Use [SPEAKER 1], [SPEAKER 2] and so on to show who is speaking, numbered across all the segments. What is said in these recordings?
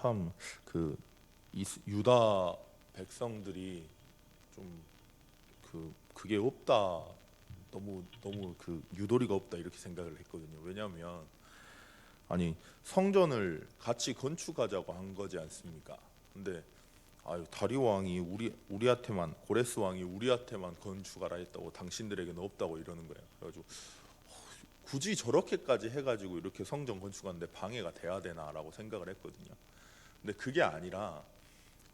[SPEAKER 1] 참 그 유다 백성들이 좀 그 그게 없다 너무 너무 그 유도리가 없다 이렇게 생각을 했거든요. 왜냐하면 아니 성전을 같이 건축하자고 한 거지 않습니까? 근데 아유 다리 왕이 우리 우리한테만 고레스 왕이 우리한테만 건축하라 했다고 당신들에게는 없다고 이러는 거예요. 그래가지고 어, 굳이 저렇게까지 해가지고 이렇게 성전 건축하는데 방해가 돼야 되나라고 생각을 했거든요. 근데 그게 아니라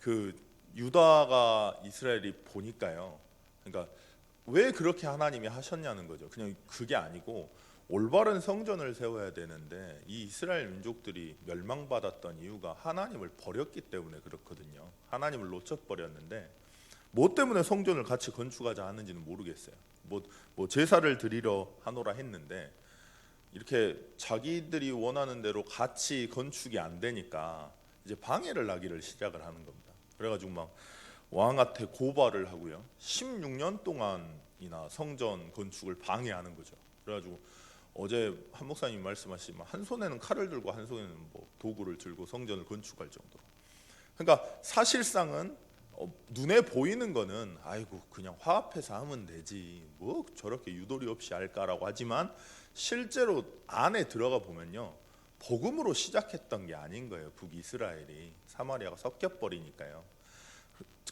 [SPEAKER 1] 그 유다가 이스라엘이 보니까요. 그러니까 왜 그렇게 하나님이 하셨냐는 거죠. 그냥 그게 아니고 올바른 성전을 세워야 되는데 이 이스라엘 민족들이 멸망받았던 이유가 하나님을 버렸기 때문에 그렇거든요. 하나님을 놓쳐버렸는데 뭐 때문에 성전을 같이 건축하자 하는지는 모르겠어요. 뭐, 뭐 제사를 드리러 하노라 했는데 이렇게 자기들이 원하는 대로 같이 건축이 안 되니까 이제 방해를 하기를 시작을 하는 겁니다. 그래가지고 막 왕한테 고발을 하고요. 16년 동안이나 성전 건축을 방해하는 거죠. 그래가지고 어제 한 목사님 말씀하시지만 한 손에는 칼을 들고 한 손에는 뭐 도구를 들고 성전을 건축할 정도로. 그러니까 사실상은 어, 눈에 보이는 거는 아이고 그냥 화합해서 하면 되지 뭐 저렇게 유도리 없이 할까라고 하지만 실제로 안에 들어가 보면요 복음으로 시작했던 게 아닌 거예요 북이스라엘이 사마리아가 섞여 버리니까요.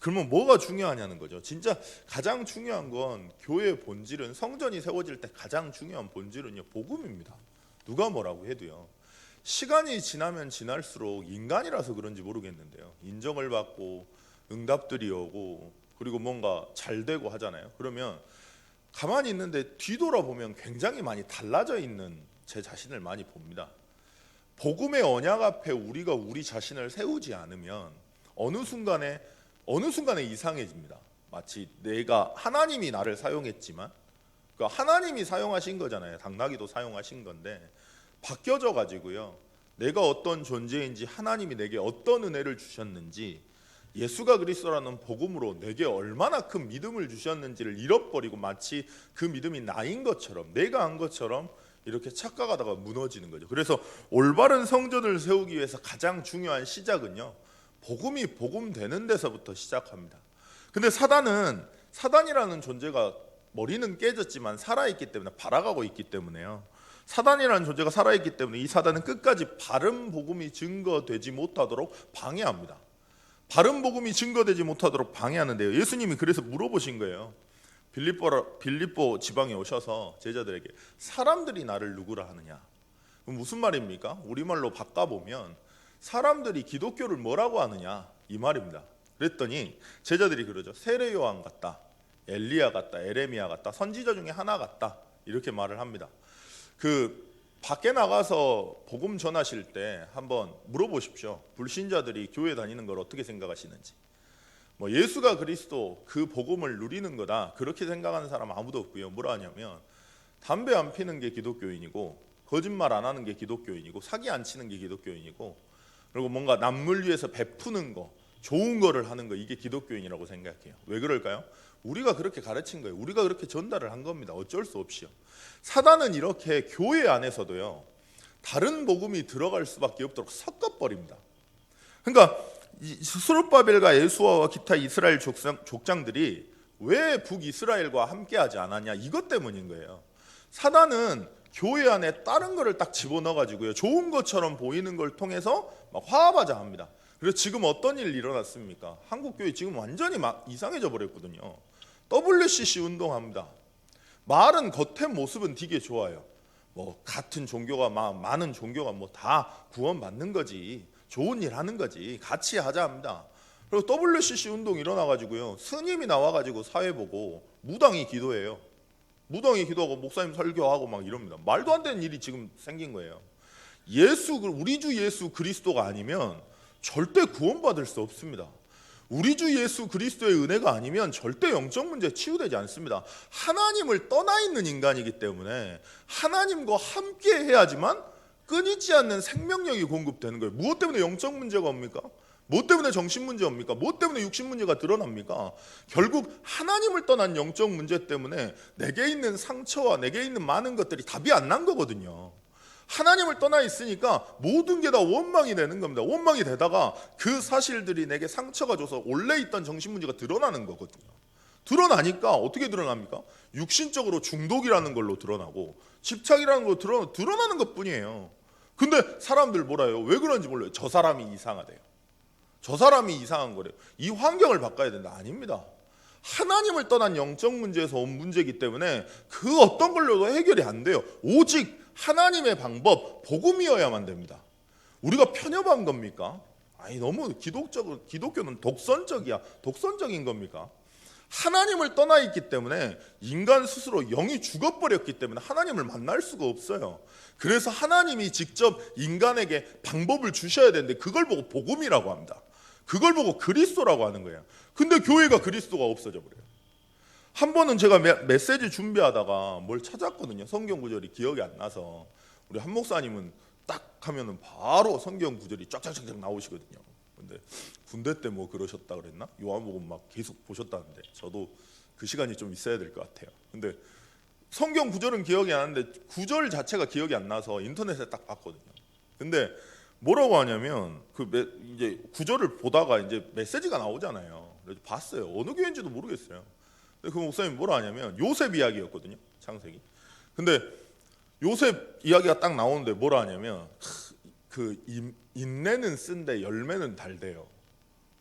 [SPEAKER 1] 그러면 뭐가 중요하냐는 거죠. 진짜 가장 중요한 건 교회의 본질은 성전이 세워질 때 가장 중요한 본질은요 복음입니다. 누가 뭐라고 해도요. 시간이 지나면 지날수록 인간이라서 그런지 모르겠는데요. 인정을 받고 응답들이 오고 그리고 뭔가 잘 되고 하잖아요. 그러면 가만히 있는데 뒤돌아보면 굉장히 많이 달라져 있는 제 자신을 많이 봅니다. 복음의 언약 앞에 우리가 우리 자신을 세우지 않으면 어느 순간에 어느 순간에 이상해집니다. 마치 내가 하나님이 나를 사용했지만 그러니까 하나님이 사용하신 거잖아요. 당나귀도 사용하신 건데 바뀌어져 가지고요. 내가 어떤 존재인지 하나님이 내게 어떤 은혜를 주셨는지 예수가 그리스도라는 복음으로 내게 얼마나 큰 믿음을 주셨는지를 잃어버리고 마치 그 믿음이 나인 것처럼 내가 한 것처럼 이렇게 착각하다가 무너지는 거죠. 그래서 올바른 성전을 세우기 위해서 가장 중요한 시작은요. 복음이 복음 되는 데서부터 시작합니다. 근데 사단은 사단이라는 존재가 머리는 깨졌지만 살아 있기 때문에 발아가고 있기 때문에요. 사단이라는 존재가 살아 있기 때문에 이 사단은 끝까지 바른 복음이 증거되지 못하도록 방해합니다. 바른 복음이 증거되지 못하도록 방해하는데요. 예수님이 그래서 물어보신 거예요. 빌립보 빌립보 지방에 오셔서 제자들에게 사람들이 나를 누구라 하느냐? 무슨 말입니까? 우리말로 바꿔 보면 사람들이 기독교를 뭐라고 하느냐 이 말입니다. 그랬더니 제자들이 그러죠. 세례 요한 같다. 엘리야 같다. 에레미야 같다. 선지자 중에 하나 같다. 이렇게 말을 합니다. 그 밖에 나가서 복음 전하실 때 한번 물어보십시오. 불신자들이 교회 다니는 걸 어떻게 생각하시는지. 뭐 예수가 그리스도 그 복음을 누리는 거다. 그렇게 생각하는 사람 아무도 없고요. 뭐라 하냐면 담배 안 피는 게 기독교인이고 거짓말 안 하는 게 기독교인이고 사기 안 치는 게 기독교인이고 그리고 뭔가 남물 위해서 베푸는 거, 좋은 거를 하는 거 이게 기독교인이라고 생각해요. 왜 그럴까요? 우리가 그렇게 가르친 거예요. 우리가 그렇게 전달을 한 겁니다. 어쩔 수 없이요. 사단은 이렇게 교회 안에서도요. 다른 복음이 들어갈 수밖에 없도록 섞어 버립니다. 그러니까 수르바벨과 예수아와 기타 이스라엘 족장, 들이왜 북이스라엘과 함께하지 않았냐 이것 때문인 거예요. 사단은 교회 안에 다른 거를 딱 집어넣어 가지고요. 좋은 것처럼 보이는 걸 통해서 막 화합하자 합니다. 그래서 지금 어떤 일 일어났습니까? 한국 교회 지금 완전히 막 이상해져 버렸거든요. WCC 운동합니다. 말은 겉의 모습은 되게 좋아요. 뭐 같은 종교가 많은 종교가 뭐 다 구원받는 거지. 좋은 일 하는 거지. 같이 하자 합니다. 그리고 WCC 운동 일어나 가지고요. 스님이 나와 가지고 사회 보고 무당이 기도해요. 무당이 기도하고 목사님 설교하고 막 이럽니다. 말도 안 되는 일이 지금 생긴 거예요. 예수 우리 주 예수 그리스도가 아니면 절대 구원받을 수 없습니다. 우리 주 예수 그리스도의 은혜가 아니면 절대 영적 문제 치유되지 않습니다. 하나님을 떠나 있는 인간이기 때문에 하나님과 함께 해야지만 끊이지 않는 생명력이 공급되는 거예요. 무엇 때문에 영적 문제가 옵니까? 뭐 때문에 정신 문제 옵니까? 뭐 때문에 육신 문제가 드러납니까? 결국 하나님을 떠난 영적 문제 때문에 내게 있는 상처와 내게 있는 많은 것들이 답이 안 난 거거든요. 하나님을 떠나 있으니까 모든 게 다 원망이 되는 겁니다. 원망이 되다가 그 사실들이 내게 상처가 줘서 원래 있던 정신 문제가 드러나는 거거든요. 드러나니까 어떻게 드러납니까? 육신적으로 중독이라는 걸로 드러나고 집착이라는 걸로 드러, 드러나는 것 뿐이에요. 근데 사람들 뭐라요? 왜 그런지 몰라요. 저 사람이 이상하대요. 저 사람이 이상한 거래요. 이 환경을 바꿔야 된다. 아닙니다. 하나님을 떠난 영적 문제에서 온 문제이기 때문에 그 어떤 걸로도 해결이 안 돼요. 오직 하나님의 방법, 복음이어야만 됩니다. 우리가 편협한 겁니까? 아니 너무 기독적 기독교는 독선적이야. 독선적인 겁니까? 하나님을 떠나 있기 때문에 인간 스스로 영이 죽어버렸기 때문에 하나님을 만날 수가 없어요. 그래서 하나님이 직접 인간에게 방법을 주셔야 되는데 그걸 보고 복음이라고 합니다. 그걸 보고 그리스도라고 하는 거예요. 근데 교회가 그리스도가 없어져 버려요. 한 번은 제가 메, 메시지 준비하다가 뭘 찾았거든요. 성경 구절이 기억이 안 나서 우리 한 목사님은 딱 하면은 바로 성경 구절이 쫙쫙쫙쫙 나오시거든요. 근데 군대 때 뭐 그러셨다 그랬나? 요한복음 막 계속 보셨다는데 저도 그 시간이 좀 있어야 될 것 같아요. 근데 성경 구절은 기억이 안 나는데 구절 자체가 기억이 안 나서 인터넷에 딱 봤거든요. 근데 뭐라고 하냐면 그 메, 이제 구절을 보다가 이제 메시지가 나오잖아요. 그래서 봤어요. 어느 교회인지도 모르겠어요. 근데 그 목사님이 뭐라 하냐면 요셉 이야기였거든요. 창세기. 근데 요셉 이야기가 딱 나오는데 뭐라 하냐면 그 인- 인내는 쓴데 열매는 달대요.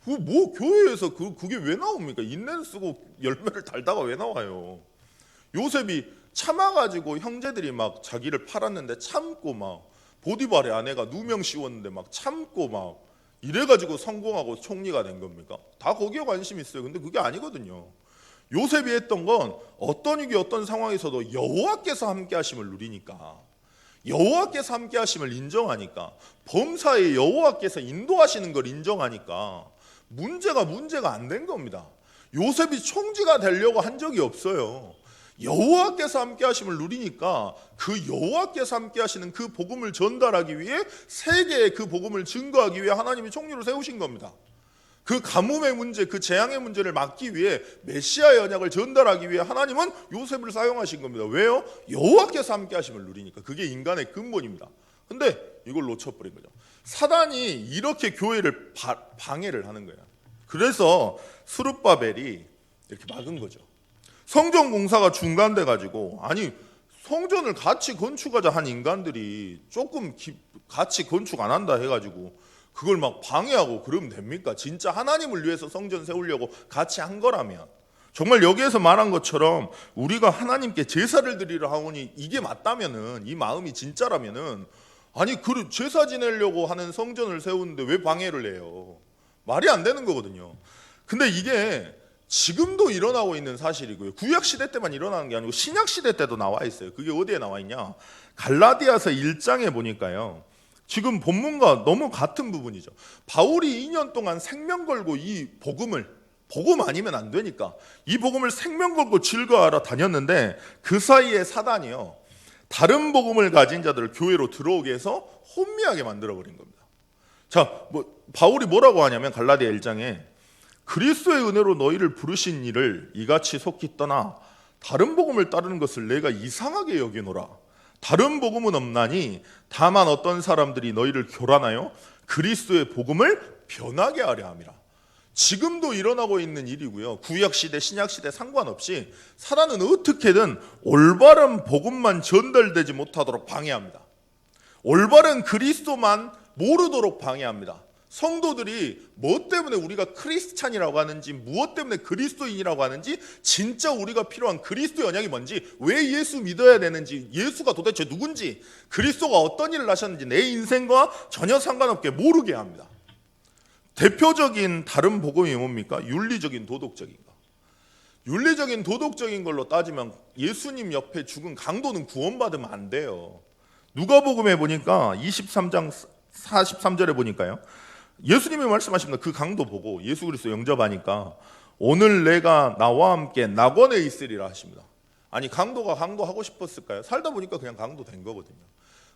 [SPEAKER 1] 그 뭐 교회에서 그 그게 왜 나옵니까? 인내는 쓰고 열매를 달다가 왜 나와요? 요셉이 참아가지고 형제들이 막 자기를 팔았는데 참고 막 보디발의 아내가 누명 씌웠는데 막 참고 막 이래가지고 성공하고 총리가 된 겁니까? 다 거기에 관심 있어요. 근데 그게 아니거든요. 요셉이 했던 건 어떤 위기 어떤 상황에서도 여호와께서 함께 하심을 누리니까 여호와께서 함께 하심을 인정하니까 범사에 여호와께서 인도하시는 걸 인정하니까 문제가 문제가 안 된 겁니다. 요셉이 총지가 되려고 한 적이 없어요. 여호와께서 함께 하심을 누리니까 그 여호와께서 함께 하시는 그 복음을 전달하기 위해 세계에 그 복음을 증거하기 위해 하나님이 총리로 세우신 겁니다. 그 가뭄의 문제, 그 재앙의 문제를 막기 위해 메시아의 언약을 전달하기 위해 하나님은 요셉을 사용하신 겁니다. 왜요? 여호와께서 함께 하심을 누리니까 그게 인간의 근본입니다. 근데 이걸 놓쳐버린 거죠. 사단이 이렇게 교회를 바- 방해를 하는 거예요. 그래서 수르바벨이 이렇게 막은 거죠. 성전 공사가 중단돼 가지고 아니 성전을 같이 건축하자 한 인간들이 조금 기- 같이 건축 안 한다 해가지고 그걸 막 방해하고 그러면 됩니까? 진짜 하나님을 위해서 성전 세우려고 같이 한 거라면 정말 여기에서 말한 것처럼 우리가 하나님께 제사를 드리려 하오니 이게 맞다면은 이 마음이 진짜라면은 아니 그 제사 지내려고 하는 성전을 세우는데 왜 방해를 해요? 말이 안 되는 거거든요. 근데 이게 지금도 일어나고 있는 사실이고요. 구약 시대 때만 일어나는 게 아니고 신약 시대 때도 나와 있어요. 그게 어디에 나와 있냐? 갈라디아서 1장에 보니까요. 지금 본문과 너무 같은 부분이죠. 바울이 2년 동안 생명 걸고 이 복음을 복음 아니면 안 되니까 이 복음을 생명 걸고 즐거워하러 다녔는데 그 사이에 사단이요. 다른 복음을 가진 자들을 교회로 들어오게 해서 혼미하게 만들어 버린 겁니다. 자, 뭐 바울이 뭐라고 하냐면 갈라디아 1장에 그리스도의 은혜로 너희를 부르신 이를 이같이 속히 떠나 다른 복음을 따르는 것을 내가 이상하게 여기노라. 다른 복음은 없나니 다만 어떤 사람들이 너희를 교란하여 그리스도의 복음을 변하게 하려 함이라. 지금도 일어나고 있는 일이고요. 구약 시대, 신약 시대 상관없이 사단은 어떻게든 올바른 복음만 전달되지 못하도록 방해합니다. 올바른 그리스도만 모르도록 방해합니다. 성도들이 뭐 때문에 우리가 크리스찬이라고 하는지 무엇 때문에 그리스도인이라고 하는지 진짜 우리가 필요한 그리스도 연약이 뭔지 왜 예수 믿어야 되는지 예수가 도대체 누군지 그리스도가 어떤 일을 하셨는지 내 인생과 전혀 상관없게 모르게 합니다. 대표적인 다른 복음이 뭡니까? 윤리적인 도덕적인가? 윤리적인 도덕적인 걸로 따지면 예수님 옆에 죽은 강도는 구원받으면 안 돼요. 누가복음에 보니까 23장 43절에 보니까요. 예수님이 말씀하십니다. 그 강도 보고 예수 그리스도 영접하니까 오늘 내가 나와 함께 낙원에 있으리라 하십니다. 아니 강도가 강도 하고 싶었을까요? 살다 보니까 그냥 강도 된 거거든요.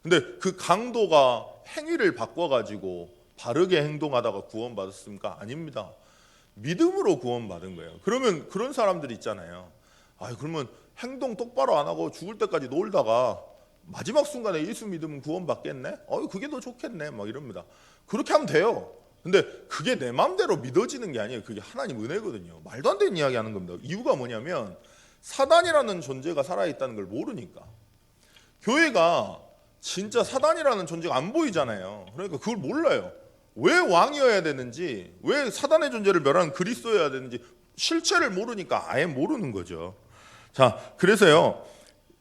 [SPEAKER 1] 근데 그 강도가 행위를 바꿔 가지고 바르게 행동하다가 구원받았습니까? 아닙니다. 믿음으로 구원받은 거예요. 그러면 그런 사람들 있잖아요. 아, 그러면 행동 똑바로 안 하고 죽을 때까지 놀다가 마지막 순간에 예수 믿으면 구원받겠네? 어, 그게 더 좋겠네. 막 이럽니다. 그렇게 하면 돼요. 근데 그게 내 마음대로 믿어지는 게 아니에요. 그게 하나님 은혜거든요. 말도 안 되는 이야기 하는 겁니다. 이유가 뭐냐면 사단이라는 존재가 살아있다는 걸 모르니까. 교회가 진짜 사단이라는 존재가 안 보이잖아요. 그러니까 그걸 몰라요. 왜 왕이어야 되는지, 왜 사단의 존재를 멸하는 그리스도여야 되는지 실체를 모르니까 아예 모르는 거죠. 자, 그래서요.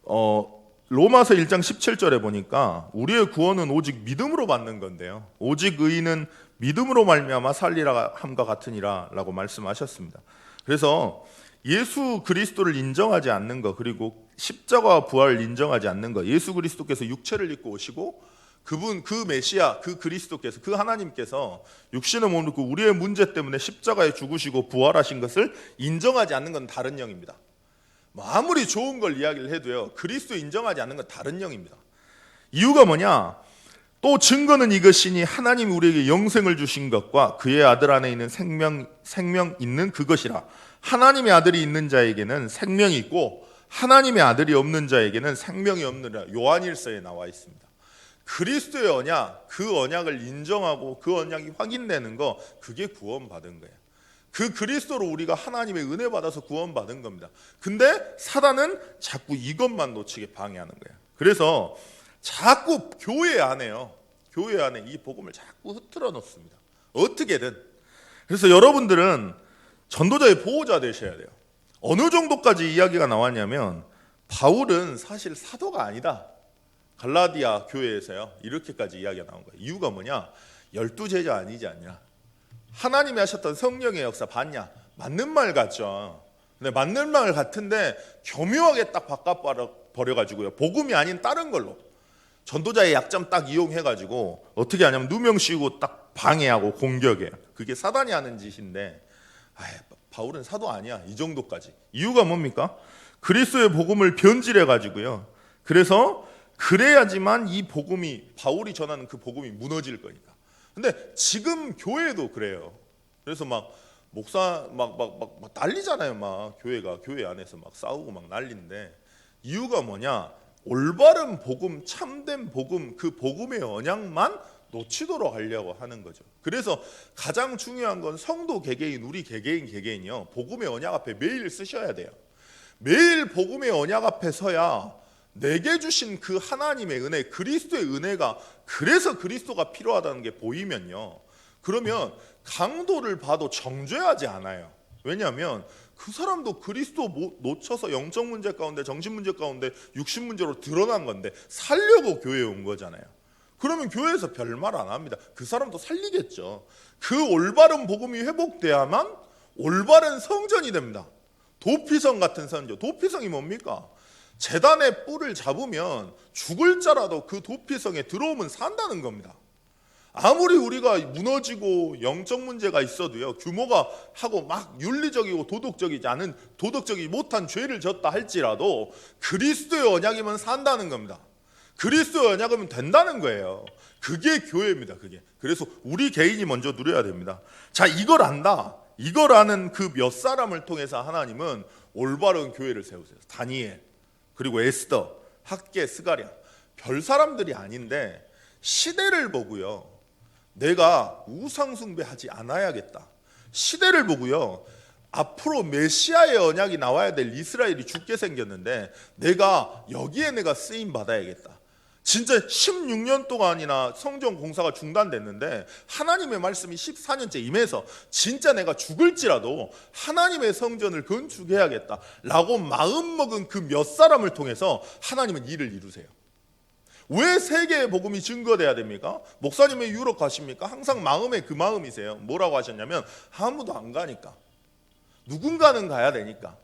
[SPEAKER 1] 어, 로마서 1장 17절에 보니까 우리의 구원은 오직 믿음으로 받는 건데요. 오직 의인은 믿음으로 말미암아 살리라 함과 같으니라라고 말씀하셨습니다. 그래서 예수 그리스도를 인정하지 않는 것 그리고 십자가와 부활을 인정하지 않는 것 예수 그리스도께서 육체를 입고 오시고 그분 그 메시아 그 그리스도께서 그 하나님께서 육신의 몸을 입고 우리의 문제 때문에 십자가에 죽으시고 부활하신 것을 인정하지 않는 건 다른 영입니다. 뭐 아무리 좋은 걸 이야기를 해도요 그리스도 인정하지 않는 건 다른 영입니다. 이유가 뭐냐? 또 증거는 이것이니 하나님이 우리에게 영생을 주신 것과 그의 아들 안에 있는 생명 생명 있는 그것이라. 하나님의 아들이 있는 자에게는 생명이 있고 하나님의 아들이 없는 자에게는 생명이 없느라 요한일서에 나와 있습니다. 그리스도의 언약, 그 언약을 인정하고 그 언약이 확인되는 거 그게 구원받은 거예요. 그 그리스도로 우리가 하나님의 은혜 받아서 구원받은 겁니다. 근데 사단은 자꾸 이것만 놓치게 방해하는 거예요. 그래서 자꾸 교회 안에요. 교회 안에 이 복음을 자꾸 흐트러 놓습니다. 어떻게든. 그래서 여러분들은 전도자의 보호자 되셔야 돼요. 어느 정도까지 이야기가 나왔냐면 바울은 사실 사도가 아니다. 갈라디아 교회에서요. 이렇게까지 이야기가 나온 거예요. 이유가 뭐냐? 열두 제자 아니지 않냐? 하나님이 하셨던 성령의 역사 봤냐? 맞는 말 같죠. 근데 맞는 말 같은데 교묘하게 딱 바꿔 버려 가지고요. 복음이 아닌 다른 걸로 전도자의 약점 딱 이용해 가지고 어떻게 하냐면 누명 씌우고 딱 방해하고 공격해요. 그게 사단이 하는 짓인데 아이, 바울은 사도 아니야. 이 정도까지. 이유가 뭡니까? 그리스도의 복음을 변질해 가지고요. 그래서 그래야지만 이 복음이 바울이 전하는 그 복음이 무너질 거니까. 근데 지금 교회도 그래요. 그래서 막 목사 막막 막 난리잖아요. 막 교회가 교회 안에서 막 싸우고 막 난리인데 이유가 뭐냐? 올바른 복음, 참된 복음, 그 복음의 언약만 놓치도록 하려고 하는 거죠. 그래서 가장 중요한 건 성도 개개인, 우리 개개인 개개인이요. 복음의 언약 앞에 매일 쓰셔야 돼요. 매일 복음의 언약 앞에 서야 내게 주신 그 하나님의 은혜, 그리스도의 은혜가 그래서 그리스도가 필요하다는 게 보이면요. 그러면 강도를 봐도 정죄하지 않아요. 왜냐하면 그 사람도 그리스도 놓쳐서 영적 문제 가운데, 정신 문제 가운데, 육신 문제로 드러난 건데 살려고 교회에 온 거잖아요. 그러면 교회에서 별말 안 합니다. 그 사람도 살리겠죠. 그 올바른 복음이 회복돼야만 올바른 성전이 됩니다. 도피성 같은 선교. 도피성이 뭡니까? 재단의 뿔을 잡으면 죽을 자라도 그 도피성에 들어오면 산다는 겁니다. 아무리 우리가 무너지고 영적 문제가 있어도요 규모가 하고 막 윤리적이고 도덕적이지 않은 도덕적이 못한 죄를 졌다 할지라도 그리스도의 언약이면 산다는 겁니다. 그리스도의 언약이면 된다는 거예요. 그게 교회입니다. 그게 그래서 우리 개인이 먼저 누려야 됩니다. 자 이걸 안다. 이걸 아는 그 몇 사람을 통해서 하나님은 올바른 교회를 세우세요. 다니엘 그리고 에스더, 학계, 스가랴 별 사람들이 아닌데 시대를 보고요. 내가 우상 숭배하지 않아야겠다. 시대를 보고요. 앞으로 메시아의 언약이 나와야 될 이스라엘이 죽게 생겼는데 내가 여기에 내가 쓰임 받아야겠다. 진짜 16년 동안이나 성전 공사가 중단됐는데 하나님의 말씀이 14년째 임해서 진짜 내가 죽을지라도 하나님의 성전을 건축해야겠다 라고 마음먹은 그 몇 사람을 통해서 하나님은 일을 이루세요. 왜 세계의 복음이 증거돼야 됩니까? 목사님이 유럽 가십니까? 항상 마음에 그 마음이세요. 뭐라고 하셨냐면 아무도 안 가니까. 누군가는 가야 되니까.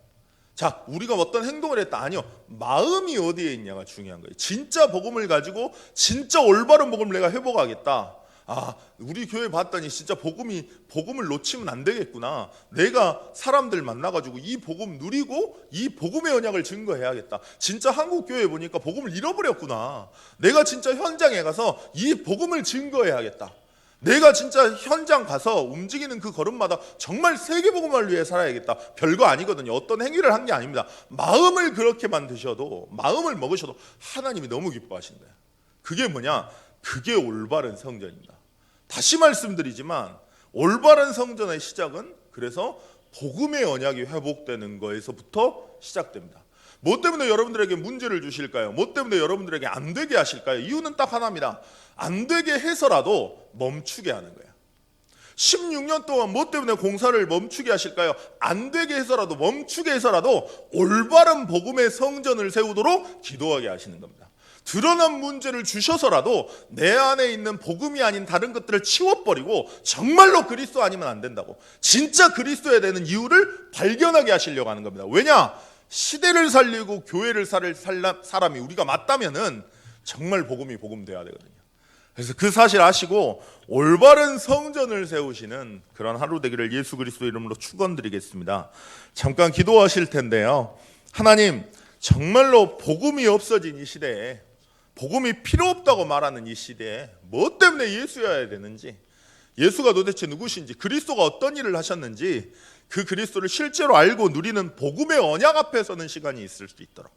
[SPEAKER 1] 자, 우리가 어떤 행동을 했다 아니요. 마음이 어디에 있냐가 중요한 거예요. 진짜 복음을 가지고 진짜 올바른 복음을 내가 회복하겠다. 아, 우리 교회 봤더니 진짜 복음이 복음을 놓치면 안 되겠구나. 내가 사람들 만나 가지고 이 복음 누리고 이 복음의 언약을 증거해야겠다. 진짜 한국 교회 보니까 복음을 잃어버렸구나. 내가 진짜 현장에 가서 이 복음을 증거해야겠다. 내가 진짜 현장 가서 움직이는 그 걸음마다 정말 세계복음을 위해 살아야겠다. 별거 아니거든요. 어떤 행위를 한 게 아닙니다. 마음을 그렇게 만 드셔도 마음을 먹으셔도 하나님이 너무 기뻐하신다. 그게 뭐냐? 그게 올바른 성전입니다. 다시 말씀드리지만 올바른 성전의 시작은 그래서 복음의 언약이 회복되는 거에서부터 시작됩니다. 뭐 때문에 여러분들에게 문제를 주실까요? 뭐 때문에 여러분들에게 안 되게 하실까요? 이유는 딱 하나입니다. 안 되게 해서라도 멈추게 하는 거예요. 16년 동안 뭐 때문에 공사를 멈추게 하실까요? 안 되게 해서라도 멈추게 해서라도 올바른 복음의 성전을 세우도록 기도하게 하시는 겁니다. 드러난 문제를 주셔서라도 내 안에 있는 복음이 아닌 다른 것들을 치워버리고 정말로 그리스도 아니면 안 된다고 진짜 그리스도에 되는 이유를 발견하게 하시려고 하는 겁니다. 왜냐? 시대를 살리고 교회를 살 사람이 우리가 맞다면은 정말 복음이 복음돼야 되거든요. 그래서 그 사실 아시고 올바른 성전을 세우시는 그런 하루 되기를 예수 그리스도 이름으로 축원드리겠습니다. 잠깐 기도하실 텐데요. 하나님 정말로 복음이 없어진 이 시대에 복음이 필요 없다고 말하는 이 시대에 뭐 때문에 예수여야 되는지 예수가 도대체 누구신지 그리스도가 어떤 일을 하셨는지 그 그리스도를 실제로 알고 누리는 복음의 언약 앞에 서는 시간이 있을 수 있도록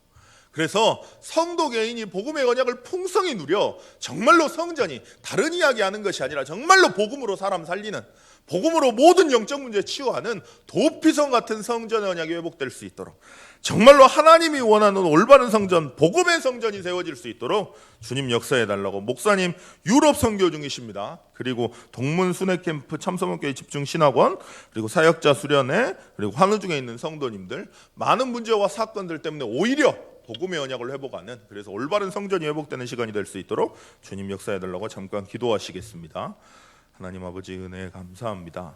[SPEAKER 1] 그래서 성도 개인이 복음의 언약을 풍성히 누려 정말로 성전이 다른 이야기하는 것이 아니라 정말로 복음으로 사람 살리는 복음으로 모든 영적 문제 치유하는 도피성 같은 성전의 언약이 회복될 수 있도록 정말로 하나님이 원하는 올바른 성전 복음의 성전이 세워질 수 있도록 주님 역사해 달라고 목사님 유럽 선교 중이십니다. 그리고 동문 순회 캠프 참서문교회 집중 신학원 그리고 사역자 수련회 그리고 환우 중에 있는 성도님들 많은 문제와 사건들 때문에 오히려 복음의 언약을 회복하는 그래서 올바른 성전이 회복되는 시간이 될 수 있도록 주님 역사해 달라고 잠깐 기도하시겠습니다. 하나님 아버지 은혜 감사합니다.